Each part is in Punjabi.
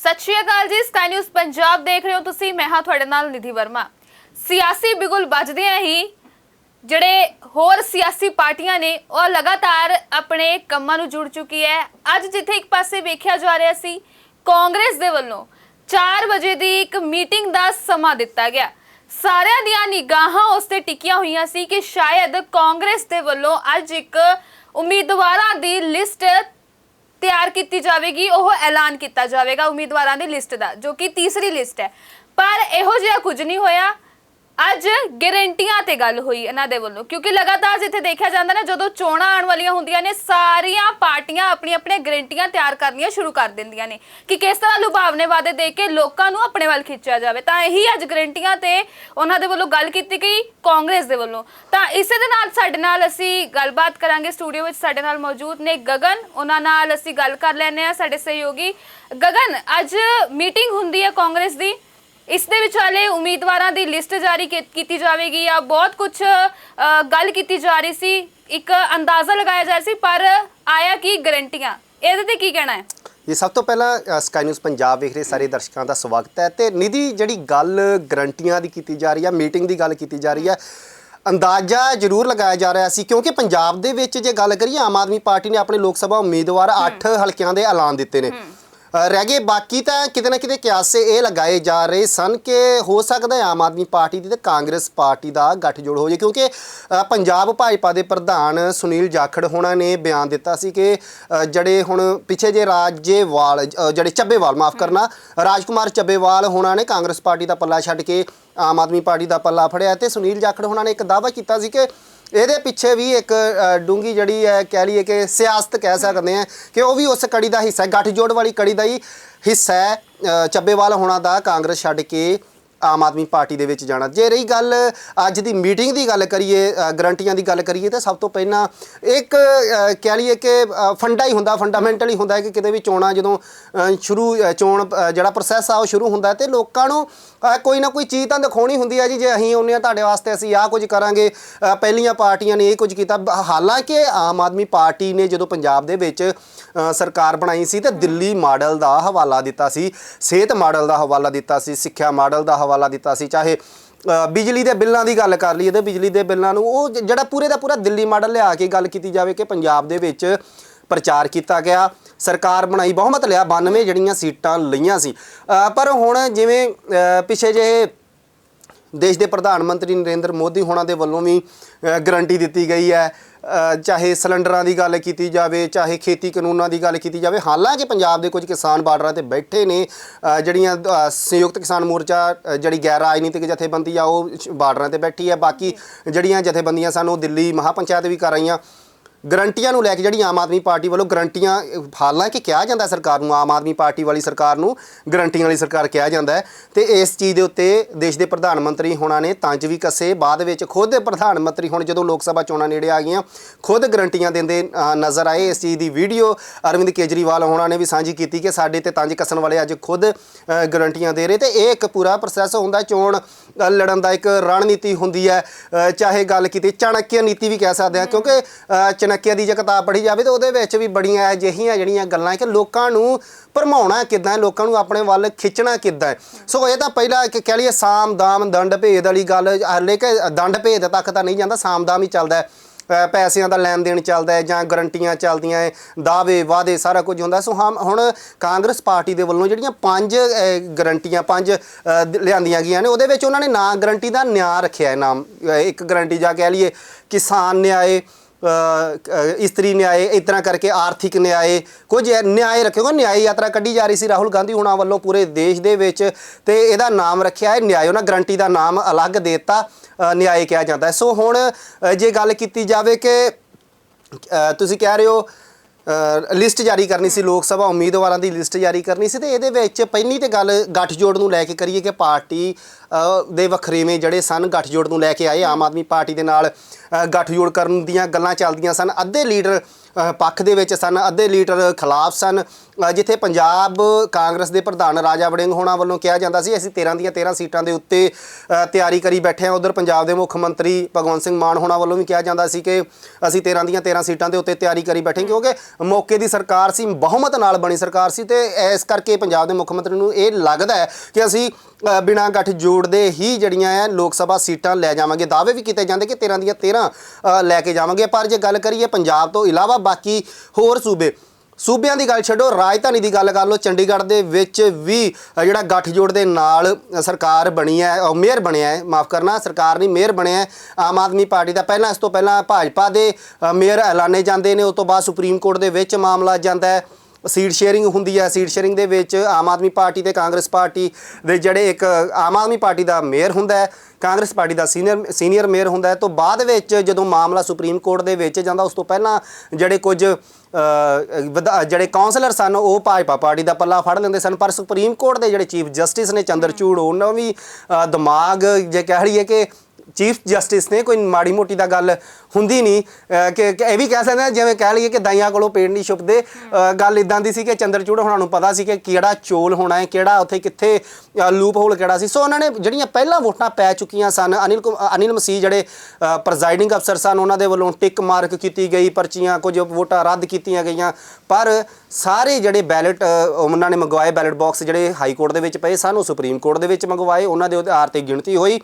ਸਤਿ ਸ਼੍ਰੀ ਅਕਾਲ ਜੀ ਸਕਾਈ ਨਿਊਜ਼ ਪੰਜਾਬ ਦੇਖ ਰਹੇ ਹੋ ਤੁਸੀਂ, ਮੈਂ ਹਾਂ ਤੁਹਾਡੇ ਨਾਲ ਨਿਧੀ ਵਰਮਾ। ਸਿਆਸੀ ਬਿਗੁਲ ਵੱਜਦਿਆਂ ਹੀ ਜਿਹੜੇ ਹੋਰ ਸਿਆਸੀ ਪਾਰਟੀਆਂ ਨੇ, ਉਹ ਲਗਾਤਾਰ ਆਪਣੇ ਕੰਮਾਂ ਨੂੰ ਜੁੜ ਚੁੱਕੀ ਹੈ। ਅੱਜ ਜਿੱਥੇ ਇੱਕ ਪਾਸੇ ਵੇਖਿਆ ਜਾ ਰਿਹਾ ਸੀ, ਕਾਂਗਰਸ ਦੇ ਵੱਲੋਂ 4 ਵਜੇ ਦੀ ਇੱਕ ਮੀਟਿੰਗ ਦਾ ਸਮਾਂ ਦਿੱਤਾ ਗਿਆ। ਸਾਰਿਆਂ ਦੀਆਂ ਨਿਗਾਹਾਂ ਉਸ ਤੇ ਟਿਕੀਆਂ ਹੋਈਆਂ ਸੀ ਕਿ ਸ਼ਾਇਦ ਕਾਂਗਰਸ ਦੇ ਵੱਲੋਂ ਅੱਜ ਇੱਕ ਉਮੀਦਵਾਰਾਂ ਦੀ ਲਿਸਟ ਤਿਆਰ ਕੀਤੀ ਜਾਵੇਗੀ, ਉਹ ਐਲਾਨ ਕੀਤਾ ਜਾਵੇਗਾ ਉਮੀਦਵਾਰਾਂ ਦੀ ਲਿਸਟ ਦਾ, ਜੋ ਕਿ ਤੀਸਰੀ ਲਿਸਟ ਹੈ। ਪਰ ਇਹੋ ਜਿਹਾ ਕੁਝ ਨਹੀਂ ਹੋਇਆ। ਅੱਜ ਗਾਰੰਟੀਆਂ ਤੇ ਗੱਲ ਹੋਈ ਇਹਨਾਂ ਦੇ ਵੱਲੋਂ, ਕਿਉਂਕਿ ਲਗਾਤਾਰ ਜਿੱਥੇ ਦੇਖਿਆ ਜਾਂਦਾ ਨਾ, ਜਦੋਂ ਚੋਣਾਂ ਆਉਣ ਵਾਲੀਆਂ ਹੁੰਦੀਆਂ ਨੇ, ਸਾਰੀਆਂ ਪਾਰਟੀਆਂ ਆਪਣੀ ਆਪਣੀਆਂ ਗਾਰੰਟੀਆਂ ਤਿਆਰ ਕਰਨੀਆਂ ਸ਼ੁਰੂ ਕਰ ਦਿੰਦੀਆਂ ਨੇ ਕਿ ਕਿਸ ਤਰ੍ਹਾਂ ਲੁਭਾਵਨੇ ਵਾਅਦੇ ਦੇ ਕੇ ਲੋਕਾਂ ਨੂੰ ਆਪਣੇ ਵੱਲ ਖਿੱਚਿਆ ਜਾਵੇ। ਤਾਂ ਇਹੀ ਅੱਜ ਗਾਰੰਟੀਆਂ ਤੇ ਉਹਨਾਂ ਦੇ ਵੱਲੋਂ ਗੱਲ ਕੀਤੀ ਗਈ ਕਾਂਗਰਸ ਦੇ ਵੱਲੋਂ। ਤਾਂ ਇਸੇ ਦੇ ਨਾਲ ਸਾਡੇ ਨਾਲ ਅਸੀਂ ਗੱਲਬਾਤ ਕਰਾਂਗੇ ਸਟੂਡੀਓ ਵਿੱਚ, ਸਾਡੇ ਨਾਲ ਮੌਜੂਦ ਨੇ ਗਗਨ, ਉਹਨਾਂ ਨਾਲ ਅਸੀਂ ਗੱਲ ਕਰ ਲੈਣੇ ਆ ਸਾਡੇ ਸਹਿਯੋਗੀ। ਗਗਨ, ਅੱਜ ਮੀਟਿੰਗ ਹੁੰਦੀ ਹੈ ਕਾਂਗਰਸ ਦੀ। ਇਸ ਦੇ ਵਿਚਾਲੇ ਉਮੀਦਵਾਰਾਂ ਦੀ ਲਿਸਟ ਜਾਰੀ ਕੀ- ਕੀਤੀ ਜਾਵੇਗੀ ਜਾਂ ਬਹੁਤ ਕੁਝ ਗੱਲ ਕੀਤੀ ਜਾ ਰਹੀ ਸੀ ਇੱਕ ਅੰਦਾਜ਼ਾ ਲਗਾਇਆ ਜਾ ਰਿਹਾ ਸੀ ਪਰ ਆਇਆ ਕੀ ਗਰੰਟੀਆਂ? ਇਹਦੇ ਤੇ ਕੀ ਕਹਿਣਾ ਹੈ? ਇਹ ਸਭ ਤੋਂ ਪਹਿਲਾਂ ਅ, ਸਕਾਈ ਨਿਊਜ਼ ਪੰਜਾਬ ਵੇਖ ਰਹੇ ਸਾਰੇ ਦਰਸ਼ਕਾਂ ਦਾ ਸਵਾਗਤ ਹੈ ਤੇ ਨਿਧੀ ਜਿਹੜੀ ਗੱਲ ਗਰੰਟੀਆਂ ਦੀ ਕੀਤੀ ਜਾ ਰਹੀ ਹੈ ਮੀਟਿੰਗ ਦੀ ਗੱਲ ਕੀਤੀ ਜਾ ਰਹੀ ਹੈ ਅੰਦਾਜ਼ਾ ਜ਼ਰੂਰ ਲਗਾਇਆ ਜਾ ਰਿਹਾ ਸੀ ਕਿਉਂਕਿ ਪੰਜਾਬ ਦੇ ਵਿੱਚ ਜੇ ਗੱਲ ਕਰੀਏ ਆਮ ਆਦਮੀ ਪਾਰਟੀ ਨੇ ਆਪਣੇ ਲੋਕ ਸਭਾ ਉਮੀਦਵਾਰ 8 ਹਲਕਿਆਂ ਦੇ ਐਲਾਨ ਦਿੱਤੇ ਨੇ। ਰਹਿ ਗਏ। ਬਾਕੀ ਤਾਂ ਕਿਤੇ ਨਾ ਕਿਤੇ ਕਿਆਸੇ ਇਹ ਲਗਾਏ ਜਾ ਰਹੇ ਸਨ ਕਿ ਹੋ ਸਕਦਾ ਹੈ ਆਮ ਆਦਮੀ ਪਾਰਟੀ ਦੀ ਤੇ ਕਾਂਗਰਸ ਪਾਰਟੀ ਦਾ ਗੱਠਜੋੜ ਹੋ ਜਾਏ। ਕਿਉਂਕਿ ਪੰਜਾਬ ਭਾਜਪਾ ਦੇ ਪ੍ਰਧਾਨ ਸੁਨੀਲ ਜਾਖੜ ਹੋਣਾ ਨੇ ਬਿਆਨ ਦਿੱਤਾ ਸੀ ਕਿ ਜਿਹੜੇ ਹੁਣ ਪਿੱਛੇ ਜੇ ਰਾਜੇਵਾਲ ਜਿਹੜੇ ਚੱਬੇਵਾਲ, ਮਾਫ ਕਰਨਾ, ਰਾਜਕੁਮਾਰ ਚੱਬੇਵਾਲ ਹੋਣਾ ਨੇ, ਕਾਂਗਰਸ ਪਾਰਟੀ ਦਾ ਪੱਲਾ ਛੱਡ ਕੇ ਆਮ ਆਦਮੀ ਪਾਰਟੀ ਦਾ ਪੱਲਾ ਫੜਿਆ ਤੇ ਸੁਨੀਲ ਜਾਖੜ ਹੋਣਾ ਨੇ ਇੱਕ ਦਾਅਵਾ ਕੀਤਾ ਸੀ ਕਿ ਇਹਦੇ ਪਿੱਛੇ ਵੀ ਇੱਕ ਅ, ਡੂੰਗੀ ਜਿਹੜੀ ਹੈ ਕਹਿ ਲਈਏ ਕਿ ਸਿਆਸਤ ਕਹਿ ਸਕਦੇ ਆ ਕਿ ਉਹ ਵੀ ਉਸ ਕੜੀ ਦਾ ਹਿੱਸਾ ਹੈ ਗੱਠਜੋੜ ਵਾਲੀ ਕੜੀ ਦਾ ਹੀ ਹਿੱਸਾ ਹੈ ਚੱਬੇਵਾਲ ਹੋਣਾ ਦਾ ਕਾਂਗਰਸ ਛੱਡ ਕੇ ਆਮ ਆਦਮੀ ਪਾਰਟੀ ਦੇ ਵਿੱਚ ਜਾਣਾ। ਜੇ ਰਹੀ ਗੱਲ ਅੱਜ ਦੀ ਮੀਟਿੰਗ ਦੀ ਗੱਲ ਕਰੀਏ ਗਰੰਟੀਆਂ ਦੀ ਗੱਲ ਕਰੀਏ, ਤਾਂ ਸਭ ਤੋਂ ਪਹਿਲਾਂ ਇੱਕ ਕਹਿ ਲਈਏ ਕਿ ਫੰਡਾ ਹੀ ਹੁੰਦਾ, ਫੰਡਾਮੈਂਟਲੀ ਹੁੰਦਾ ਹੈ ਕਿ ਕਿਤੇ ਵੀ ਚੋਣਾਂ ਜਦੋਂ ਸ਼ੁਰੂ ਚੋਣ ਜਿਹੜਾ ਪ੍ਰੋਸੈਸ ਆ ਉਹ ਸ਼ੁਰੂ ਹੁੰਦਾ ਹੈ ਤੇ ਲੋਕਾਂ ਨੂੰ ਕੋਈ ਨਾ ਕੋਈ ਚੀਜ਼ ਤਾਂ ਦਿਖਾਉਣੀ ਹੁੰਦੀ ਹੈ ਜੀ, ਜੇ ਅਸੀਂ ਆਉਂਦੇ ਹਾਂ ਤੁਹਾਡੇ ਵਾਸਤੇ ਅਸੀਂ ਆਹ ਕੁਝ ਕਰਾਂਗੇ ਪਹਿਲੀਆਂ ਪਾਰਟੀਆਂ ਨੇ ਇਹ ਕੁਝ ਕੀਤਾ। ਹਾਲਾਂਕਿ ਆਮ ਆਦਮੀ ਪਾਰਟੀ ਨੇ ਜਦੋਂ ਪੰਜਾਬ ਦੇ ਵਿੱਚ ਸਰਕਾਰ ਬਣਾਈ ਸੀ ਤੇ ਦਿੱਲੀ ਮਾਡਲ ਦਾ ਹਵਾਲਾ ਦਿੱਤਾ ਸੀ, ਸਿਹਤ ਮਾਡਲ ਦਾ ਹਵਾਲਾ ਦਿੱਤਾ ਸੀ, ਸਿੱਖਿਆ ਮਾਡਲ ਦਾ ਹਵਾਲਾ ਦਿੱਤਾ ਸੀ ਚਾਹੇ ਬਿਜਲੀ ਦੇ ਬਿੱਲਾਂ ਦੀ ਗੱਲ ਕਰ ਲਈਏ ਤੇ ਬਿਜਲੀ ਦੇ ਬਿੱਲਾਂ ਨੂੰ ਉਹ ਜਿਹੜਾ ਪੂਰੇ ਦਾ ਪੂਰਾ ਦਿੱਲੀ ਮਾਡਲ ਲਿਆ ਕੇ ਗੱਲ ਕੀਤੀ ਜਾਵੇ ਕਿ ਪੰਜਾਬ ਦੇ ਵਿੱਚ ਪ੍ਰਚਾਰ ਕੀਤਾ ਗਿਆ ਸਰਕਾਰ ਬਣਾਈ ਬਹੁਮਤ ਲਿਆ 92 ਜਿਹੜੀਆਂ ਸੀਟਾਂ ਲਈਆਂ ਸੀ। ਪਰ ਹੁਣ ਜਿਵੇਂ ਅ, ਪਿੱਛੇ ਜੇ ਦੇਸ਼ ਦੇ ਪ੍ਰਧਾਨ ਮੰਤਰੀ ਨਰਿੰਦਰ ਮੋਦੀ ਹੋਣਾ ਦੇ ਵੱਲੋਂ ਵੀ ਗਰੰਟੀ ਦਿੱਤੀ ਗਈ ਹੈ। ਚਾਹੇ ਸਿਲੰਡਰਾਂ ਦੀ ਗੱਲ ਕੀਤੀ ਜਾਵੇ, ਚਾਹੇ ਖੇਤੀ ਕਾਨੂੰਨਾਂ ਦੀ ਗੱਲ ਕੀਤੀ ਜਾਵੇ, ਹਾਲਾਂਕਿ ਪੰਜਾਬ ਦੇ ਕੁਝ ਕਿਸਾਨ ਬਾਰਡਰਾਂ ਤੇ ਬੈਠੇ ਨੇ ਜਿਹੜੀਆਂ ਸੰਯੁਕਤ ਕਿਸਾਨ ਮੋਰਚਾ ਜਿਹੜੀ ਗੈਰ ਰਾਜਨੀਤਿਕ ਜਥੇਬੰਦੀ ਆ, ਉਹ ਬਾਰਡਰਾਂ ਤੇ ਬੈਠੀ ਹੈ। ਬਾਕੀ ਜਿਹੜੀਆਂ ਜਥੇਬੰਦੀਆਂ ਸਨ, ਉਹ ਦਿੱਲੀ ਮਹਾਪੰਚਾਇਤ ਵੀ ਕਰ ਰਹੀਆਂ। ਗਰੰਟੀਆਂ ਨੂੰ ਲੈ ਕੇ ਜਿਹੜੀ ਆਮ ਆਦਮੀ ਪਾਰਟੀ ਵੱਲੋਂ ਗਰੰਟੀਆਂ ਹਾਲਾਂਕਿ ਕਿਹਾ ਜਾਂਦਾ ਸਰਕਾਰ ਨੂੰ? ਆਮ ਆਦਮੀ ਪਾਰਟੀ ਵਾਲੀ ਸਰਕਾਰ ਨੂੰ ਗਰੰਟੀਆਂ ਵਾਲੀ ਸਰਕਾਰ ਕਿਹਾ ਜਾਂਦਾ ਹੈ। ਤੇ ਇਸ ਚੀਜ਼ ਦੇ ਉੱਤੇ ਦੇਸ਼ ਦੇ ਪ੍ਰਧਾਨ ਮੰਤਰੀ ਹੋਣਾ ਨੇ ਤੰਜ ਵੀ ਕੱਸੇ। ਬਾਅਦ ਵਿੱਚ ਖੁਦ ਪ੍ਰਧਾਨ ਮੰਤਰੀ ਹੁਣ ਜਦੋਂ ਲੋਕ ਸਭਾ ਚੋਣਾਂ ਨੇੜੇ ਆ ਗਈਆਂ, ਖੁਦ ਗਰੰਟੀਆਂ ਦਿੰਦੇ ਨਜ਼ਰ ਆਏ। ਇਸ ਚੀਜ਼ ਦੀ ਵੀਡੀਓ ਅਰਵਿੰਦ ਕੇਜਰੀਵਾਲ ਹੋਣਾ ਨੇ ਵੀ ਸਾਂਝੀ ਕੀਤੀ ਕਿ ਸਾਡੇ ਤੇ ਤੰਜ ਕੱਸਣ ਵਾਲੇ ਅੱਜ ਖੁਦ ਗਰੰਟੀਆਂ ਦੇ ਰਹੇ। ਤੇ ਇਹ ਇੱਕ ਪੂਰਾ ਪ੍ਰੋਸੈਸ ਹੁੰਦਾ ਚੋਣ ਲੜਨ ਦਾ ਇੱਕ ਰਣਨੀਤੀ ਹੁੰਦੀ ਹੈ। ਚਾਹੇ ਗੱਲ ਕੀਤੀ ਚਾਣਕਿਆ ਨੀਤੀ ਵੀ ਕਹਿ ਸਕਦੇ ਆ ਕਿਉਂਕਿ ਅ, ਦੀ ਜੇ ਕਿਤਾਬ ਪੜ੍ਹੀ ਜਾਵੇ ਤਾਂ ਉਹਦੇ ਵਿੱਚ ਵੀ ਬੜੀਆਂ ਅਜਿਹੀਆਂ ਜਿਹੜੀਆਂ ਗੱਲਾਂ ਕਿ ਲੋਕਾਂ ਨੂੰ ਭਰਮਾਉਣਾ ਕਿੱਦਾਂ ਲੋਕਾਂ ਨੂੰ ਆਪਣੇ ਵੱਲ ਖਿੱਚਣਾ ਕਿੱਦਾਂ ਸੋ ਇਹ ਤਾਂ ਪਹਿਲਾਂ ਇੱਕ ਕਹਿ ਲਈਏ ਸਾਮ ਦਾਮ ਦੰਡ ਭੇਦ ਵਾਲੀ ਗੱਲ ਹਲੇ ਕਿ ਦੰਡ ਭੇਦ ਤੱਕ ਤਾਂ ਨਹੀਂ ਜਾਂਦਾ ਸਾਮ ਦਾਮ ਹੀ ਚੱਲਦਾ ਪੈਸਿਆਂ ਦਾ ਲੈਣ ਦੇਣ ਚੱਲਦਾ ਹੈ ਜਾਂ ਗਰੰਟੀਆਂ ਚੱਲਦੀਆਂ ਹੈ ਦਾਅਵੇ ਵਾਅਦੇ ਸਾਰਾ ਕੁਝ ਹੁੰਦਾ ਸੋ ਹਮ ਹੁਣ ਕਾਂਗਰਸ ਪਾਰਟੀ ਦੇ ਵੱਲੋਂ ਜਿਹੜੀਆਂ ਪੰਜ ਗਰੰਟੀਆਂ ਪੰਜ ਲਿਆਂਦੀਆਂ ਗਈਆਂ ਨੇ ਉਹਦੇ ਵਿੱਚ ਉਹਨਾਂ ਨੇ ਨਾ ਗਰੰਟੀ ਦਾ ਨਿਆਂ ਰੱਖਿਆ ਹੈ ਨਾਮ ਇੱਕ ਗਰੰਟੀ ਜਾਂ ਕਹਿ ਲਈਏ ਕਿਸਾਨ ਨਿਆਏ ਇਸਤਰੀ ਨਿਆਏ ਇਸ ਤਰ੍ਹਾਂ ਕਰਕੇ ਆਰਥਿਕ ਨਿਆਏ ਕੁਝ ਨਿਆਏ ਰੱਖਿਓ ਨਿਆਏ ਯਾਤਰਾ ਕੱਢੀ ਜਾ ਰਹੀ ਸੀ ਰਾਹੁਲ ਗਾਂਧੀ ਹੁਣਾਂ ਵੱਲੋਂ ਪੂਰੇ ਦੇਸ਼ ਦੇ ਵਿੱਚ ਤੇ ਇਹਦਾ ਨਾਮ ਰੱਖਿਆ ਹੈ ਨਿਆਏ ਉਹਨਾਂ ਗਰੰਟੀ ਦਾ ਨਾਮ ਅਲੱਗ ਦੇਤਾ ਅ, ਨਿਆਏ ਕਿਹਾ ਜਾਂਦਾ ਸੋ ਹੁਣ ਜੇ ਗੱਲ ਕੀਤੀ ਜਾਵੇ ਕਿ ਤੁਸੀਂ ਕਹਿ ਰਹੇ ਹੋ ਲਿਸਟ ਜਾਰੀ ਕਰਨੀ ਸੀ ਲੋਕ ਸਭਾ ਉਮੀਦਵਾਰਾਂ ਦੀ ਲਿਸਟ ਜਾਰੀ ਕਰਨੀ ਸੀ ਤੇ ਇਹਦੇ ਵਿੱਚ ਪਹਿਲੀ ਤੇ ਗੱਲ ਗੱਠਜੋੜ ਨੂੰ ਲੈ ਕੇ ਕਰੀਏ ਕਿ ਪਾਰਟੀ ਦੇ ਵੱਖਰੇਵੇਂ ਜਿਹੜੇ ਸਨ ਗੱਠਜੋੜ ਨੂੰ ਲੈ ਕੇ ਆਏ। ਆਮ ਆਦਮੀ ਪਾਰਟੀ ਦੇ ਨਾਲ ਗੱਠਜੋੜ ਕਰਨ ਦੀਆਂ ਗੱਲਾਂ ਚੱਲਦੀਆਂ ਸਨ। ਅੱਧੇ ਲੀਡਰ ਪੱਖ ਦੇ ਵਿੱਚ ਸਨ ਅੱਧੇ ਲੀਟਰ ਖਿਲਾਫ ਸਨ ਜਿੱਥੇ ਪੰਜਾਬ ਕਾਂਗਰਸ ਦੇ ਪ੍ਰਧਾਨ ਰਾਜਾ ਵੜਿੰਗ ਹੋਣਾ ਵੱਲੋਂ ਕਿਹਾ ਜਾਂਦਾ ਸੀ ਅਸੀਂ 13 ਦੀਆਂ 13 ਸੀਟਾਂ ਦੇ ਉੱਤੇ ਤਿਆਰੀ ਕਰੀ ਬੈਠੇ ਹਾਂ। ਉਧਰ ਪੰਜਾਬ ਦੇ ਮੁੱਖ ਮੰਤਰੀ ਭਗਵੰਤ ਸਿੰਘ ਮਾਨ ਹੋਣਾ ਵੱਲੋਂ ਵੀ ਕਿਹਾ ਜਾਂਦਾ ਸੀ ਕਿ ਅਸੀਂ 13 ਦੀਆਂ 13 ਸੀਟਾਂ ਦੇ ਉੱਤੇ ਤਿਆਰੀ ਕਰੀ ਬੈਠੇ ਕਿਉਂਕਿ ਮੌਕੇ ਦੀ ਸਰਕਾਰ ਸੀ ਬਹੁਮਤ ਨਾਲ ਬਣੀ ਸਰਕਾਰ ਸੀ ਤੇ ਇਸ ਕਰਕੇ ਪੰਜਾਬ ਦੇ ਮੁੱਖ ਮੰਤਰੀ ਨੂੰ ਇਹ ਲੱਗਦਾ ਹੈ ਕਿ ਅਸੀਂ ਅ, ਬਿਨਾਂ ਗੱਠ ਜੋੜ ਦੇ ਹੀ ਜਿਹੜੀਆਂ ਹੈ ਲੋਕ ਸਭਾ ਸੀਟਾਂ ਲੈ ਜਾਵਾਂਗੇ। ਦਾਅਵੇ ਵੀ ਕੀਤੇ ਜਾਂਦੇ ਕਿ 13 ਦੀਆਂ 13 ਲੈ ਕੇ ਜਾਵਾਂਗੇ। ਪਰ ਜੇ ਗੱਲ ਕਰੀਏ ਪੰਜਾਬ ਤੋਂ ਇਲਾਵਾ ਬਾਕੀ ਹੋਰ ਸੂਬੇ। ਸੂਬਿਆਂ ਦੀ ਗੱਲ ਛੱਡੋ ਰਾਜਧਾਨੀ ਦੀ ਗੱਲ ਕਰ ਲਓ ਚੰਡੀਗੜ੍ਹ ਦੇ ਵਿੱਚ ਵੀ ਜਿਹੜਾ ਗੱਠਜੋੜ ਦੇ ਨਾਲ ਸਰਕਾਰ ਬਣੀ ਹੈ ਅ, ਮੇਅਰ ਬਣਿਆ ਹੈ ਮਾਫ ਕਰਨਾ ਸਰਕਾਰ ਨਹੀਂ ਮੇਅਰ ਬਣਿਆ ਹੈ ਆਮ ਆਦਮੀ ਪਾਰਟੀ ਦਾ। ਪਹਿਲਾਂ ਇਸ ਤੋਂ ਪਹਿਲਾਂ ਭਾਜਪਾ ਦੇ ਮੇਅਰ ਐਲਾਨੇ ਜਾਂਦੇ ਨੇ ਉਸ ਤੋਂ ਬਾਅਦ ਸੁਪਰੀਮ ਕੋਰਟ ਦੇ ਵਿੱਚ ਮਾਮਲਾ ਜਾਂਦਾ ਹੈ। ਸੀਟ ਸ਼ੇਅਰਿੰਗ ਹੁੰਦੀ ਹੈ। ਸੀਟ ਸ਼ੇਅਰਿੰਗ ਦੇ ਵਿੱਚ ਆਮ ਆਦਮੀ ਪਾਰਟੀ ਤੇ ਕਾਂਗਰਸ ਪਾਰਟੀ ਦੇ ਜਿਹੜੇ ਇੱਕ ਆਮ ਆਦਮੀ ਪਾਰਟੀ ਦਾ ਮੇਅਰ ਹੁੰਦਾ ਹੈ ਕਾਂਗਰਸ ਪਾਰਟੀ ਦਾ ਸੀਨੀਅਰ ਸੀਨੀਅਰ ਮੇਅਰ ਹੁੰਦਾ ਹੈ। ਤੋਂ ਬਾਅਦ ਵਿੱਚ ਜਦੋਂ ਮਾਮਲਾ ਸੁਪਰੀਮ ਕੋਰਟ ਦੇ ਵਿੱਚ ਜਾਂਦਾ ਉਸ ਤੋਂ ਪਹਿਲਾਂ ਜਿਹੜੇ ਕੁਝ ਜਿਹੜੇ ਕਾਉਂਸਲਰ ਸਨ ਉਹ ਭਾਜਪਾ ਪਾਰਟੀ ਦਾ ਪੱਲਾ ਫੜ ਲੈਂਦੇ ਸਨ। ਪਰ ਸੁਪਰੀਮ ਕੋਰਟ ਦੇ ਜਿਹੜੇ ਚੀਫ ਜਸਟਿਸ ਨੇ ਚੰਦਰਚੂੜ ਉਹਨਾਂ ਵੀ ਦਿਮਾਗ ਜੇ ਕਹਿ ਲਈਏ ਕਿ ਚੀਫ ਜਸਟਿਸ ਨੇ, ਕੋਈ ਮਾੜੀ ਮੋਟੀ ਦਾ ਗੱਲ ਹੁੰਦੀ ਨਹੀਂ। ਕਿ ਇਹ ਵੀ ਕਹਿ ਸਕਦੇ ਹਾਂ, ਜਿਵੇਂ ਕਹਿ ਲਈਏ ਕਿ ਦਾਈਆਂ ਕੋਲੋਂ ਪੇੜ ਨਹੀਂ ਛੁਪਦੇ। ਗੱਲ ਇਦਾਂ ਦੀ ਸੀ ਕਿ ਚੰਦਰਚੂੜ ਹੋਣਾ ਨੂੰ ਪਤਾ ਸੀ ਕਿ ਕਿਹੜਾ ਚੋਲ ਹੋਣਾ ਹੈ, ਕਿਹੜਾ ਉੱਥੇ ਕਿੱਥੇ ਲੂਪ ਹੋਲ ਕਿਹੜਾ ਸੀ। ਸੋ ਉਹਨਾਂ ਨੇ ਜਿਹੜੀਆਂ ਪਹਿਲਾਂ ਵੋਟਾਂ ਪੈ ਚੁੱਕੀਆਂ ਸਨ, ਅਨਿਲ ਕੁਮ- ਅਨਿਲ ਮਸੀਹ ਜਿਹੜੇ ਪ੍ਰੈਜ਼ਾਈਡਿੰਗ ਅਫਸਰ ਸਨ, ਉਹਨਾਂ ਦੇ ਵੱਲੋਂ ਟਿਕ ਮਾਰਕ ਕੀਤੀ ਗਈ, ਪਰਚੀਆਂ ਕੁਝ ਵੋਟਾਂ ਰੱਦ ਕੀਤੀਆਂ ਗਈਆਂ। ਪਰ ਸਾਰੇ ਜਿਹੜੇ ਬੈਲਟ ਉਹਨਾਂ ਨੇ ਮੰਗਵਾਏ ਬੈਲਟ ਬਾਕਸ ਜਿਹੜੇ ਹਾਈ ਕੋਰਟ ਦੇ ਵਿੱਚ ਪਏ ਸਨ, ਉਹ ਸੁਪਰੀਮ ਕੋਰਟ ਦੇ ਵਿੱਚ ਮੰਗਵਾਏ, ਉਹਨਾਂ ਦੇ ਆਧਾਰ ਤੇ ਗਿਣਤੀ ਹੋਈ।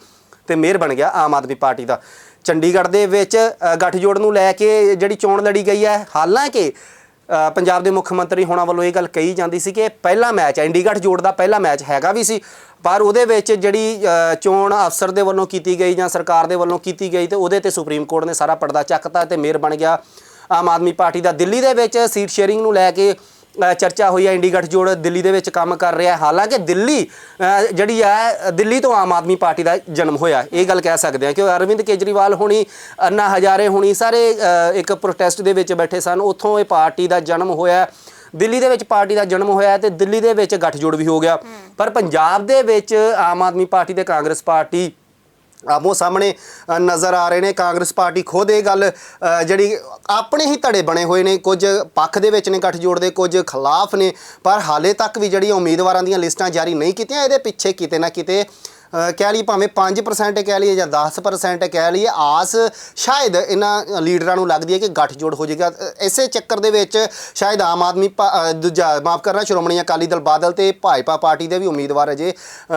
ਤੇ ਮੇਅਰ ਬਣ ਗਿਆ ਆਮ ਆਦਮੀ ਪਾਰਟੀ ਦਾ। ਚੰਡੀਗੜ੍ਹ ਦੇ ਵਿੱਚ ਅ, ਗੱਠਜੋੜ ਨੂੰ ਲੈ ਕੇ ਜਿਹੜੀ ਚੋਣ ਲੜੀ ਗਈ ਹੈ ਹਾਲਾਂਕਿ ਪੰਜਾਬ ਦੇ ਮੁੱਖ ਮੰਤਰੀ ਹੋਣਾ ਵੱਲੋਂ ਇਹ ਗੱਲ ਕਹੀ ਜਾਂਦੀ ਸੀ ਕਿ ਇਹ ਪਹਿਲਾ ਮੈਚ ਹੈ ਇੰਡੀਗੜ੍ਹ ਜੋੜ ਦਾ ਪਹਿਲਾ ਮੈਚ ਹੈਗਾ ਵੀ ਸੀ ਪਰ ਉਹਦੇ ਵਿੱਚ ਜਿਹੜੀ ਚੋਣ ਅਫਸਰ ਦੇ ਵੱਲੋਂ ਕੀਤੀ ਗਈ ਜਾਂ ਸਰਕਾਰ ਦੇ ਵੱਲੋਂ ਕੀਤੀ ਗਈ ਤੇ ਉਹਦੇ ਤੇ ਸੁਪਰੀਮ ਕੋਰਟ ਨੇ ਸਾਰਾ ਪਰਦਾ ਚੱਕਤਾ ਤੇ ਮੇਅਰ ਬਣ ਗਿਆ ਆਮ ਆਦਮੀ ਪਾਰਟੀ ਦਾ। ਦਿੱਲੀ ਦੇ ਵਿੱਚ ਸੀਟ ਸ਼ੇਅਰਿੰਗ ਨੂੰ ਲੈ ਕੇ ਚਰਚਾ ਹੋਈ ਹੈ ਇੰਡੀ ਗੱਠਜੋੜ ਦਿੱਲੀ ਦੇ ਵਿੱਚ ਕੰਮ ਕਰ ਰਿਹਾ ਹੈ। ਹਾਲਾਂਕਿ ਦਿੱਲੀ ਜਿਹੜੀ ਹੈ, ਦਿੱਲੀ ਤੋਂ ਆਮ ਆਦਮੀ ਪਾਰਟੀ ਦਾ ਜਨਮ ਹੋਇਆ ਇਹ ਗੱਲ ਕਹਿ ਸਕਦੇ ਹਾਂ ਕਿ ਅਰਵਿੰਦ ਕੇਜਰੀਵਾਲ ਹੋਣੀ, ਅੰਨਾ ਹਜ਼ਾਰੇ ਹੋਣੀ, ਸਾਰੇ ਇੱਕ ਪ੍ਰੋਟੈਸਟ ਦੇ ਵਿੱਚ ਬੈਠੇ ਸਨ। ਉੱਥੋਂ ਇਹ ਪਾਰਟੀ ਦਾ ਜਨਮ ਹੋਇਆ ਦਿੱਲੀ ਦੇ ਵਿੱਚ ਪਾਰਟੀ ਦਾ ਜਨਮ ਹੋਇਆ ਤੇ ਦਿੱਲੀ ਦੇ ਵਿੱਚ ਗੱਠਜੋੜ ਵੀ ਹੋ ਗਿਆ। ਪਰ ਪੰਜਾਬ ਦੇ ਵਿੱਚ ਆਮ ਆਦਮੀ ਪਾਰਟੀ ਤੇ ਕਾਂਗਰਸ ਪਾਰਟੀ ਆਮੋ ਸਾਹਮਣੇ ਨਜ਼ਰ ਆ ਰਹੇ ਨੇ। ਕਾਂਗਰਸ ਪਾਰਟੀ ਖੁਦ ਇਹ ਗੱਲ ਜਿਹੜੀ ਆਪਣੇ ਹੀ ਧੜੇ ਬਣੇ ਹੋਏ ਨੇ। ਕੁਝ ਪੱਖ ਦੇ ਵਿੱਚ ਨੇ ਗੱਠਜੋੜ ਦੇ, ਕੁਝ ਖਿਲਾਫ ਨੇ। ਪਰ ਹਾਲੇ ਤੱਕ ਵੀ ਜਿਹੜੀਆਂ ਉਮੀਦਵਾਰਾਂ ਦੀਆਂ ਲਿਸਟਾਂ ਜਾਰੀ ਨਹੀਂ ਕੀਤੀਆਂ, ਇਹਦੇ ਪਿੱਛੇ ਕਿਤੇ ਨਾ ਕਿਤੇ ਕਹਿ ਲਈ ਭਾਵੇਂ 5% ਕਹਿ ਲਈਏ ਜਾਂ 10% ਕਹਿ ਲਈਏ ਆਸ ਸ਼ਾਇਦ ਇਹਨਾਂ ਲੀਡਰਾਂ ਨੂੰ ਲੱਗਦੀ ਹੈ ਕਿ ਗੱਠਜੋੜ ਹੋ ਜਾਏਗਾ। ਇਸੇ ਚੱਕਰ ਦੇ ਵਿੱਚ ਸ਼ਾਇਦ ਆਮ ਆਦਮੀ ਪਾ- ਅ, ਦੂਜਾ ਮਾਫ ਕਰਨਾ ਸ਼੍ਰੋਮਣੀ ਅਕਾਲੀ ਦਲ ਬਾਦਲ ਤੇ ਭਾਜਪਾ ਪਾਰਟੀ ਦੇ ਵੀ ਉਮੀਦਵਾਰ ਅਜੇ